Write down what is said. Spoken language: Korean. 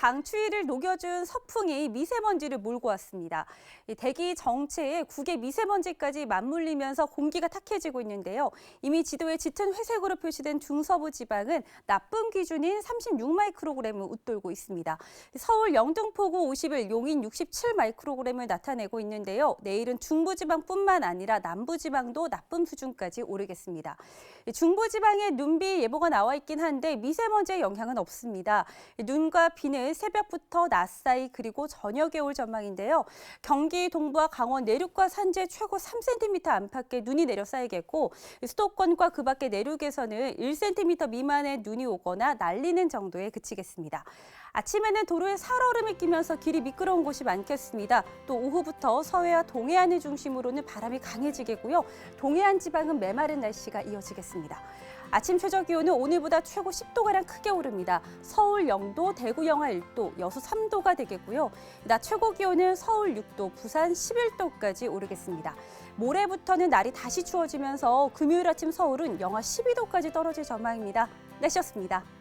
강추위를 녹여준 서풍이 미세먼지를 몰고 왔습니다. 이 대기 정체에 국외 미세먼지까지 맞물리면서 공기가 탁해지고 있는데요. 이미 지도에 짙은 회색으로 표시된 중서부 지방은 나쁨 기준인 36마이크로그램을 웃돌고 있습니다. 서울 영등포구 50일 용인 67마이크로그램을 나타내고 있는데요. 내일은 중부지방뿐만 아니라 남부지방도 나쁨 수준까지 오르겠습니다. 이 중부지방에 눈비 예보가 나와 있긴 한데 미세먼지의 영향은 없습니다. 이 눈과 비는 새벽부터 낮 사이 그리고 저녁에 올 전망인데요. 경기 동부와 강원 내륙과 산지에 최고 3cm 안팎의 눈이 내려 쌓이겠고 이 수도권과 그 밖의 내륙에서는 1cm 미만의 눈이 오거나 날리는 정도에 그치겠습니다. 아침에는 도로에 살얼음이 끼면서 길이 미끄러운 곳이 많겠습니다. 또 오후부터 서해와 동해안을 중심으로는 바람이 강해지겠고요. 동해안 지방은 메마른 날씨가 이어지겠습니다. 아침 최저 기온은 오늘보다 최고 10도가량 크게 오릅니다. 서울 0도, 대구 영하 1도, 여수 3도가 되겠고요. 낮 최고 기온은 서울 6도, 부산 11도까지 오르겠습니다. 모레부터는 날이 다시 추워지면서 금요일 아침 서울은 영하 12도까지 떨어질 전망입니다. 날씨였습니다.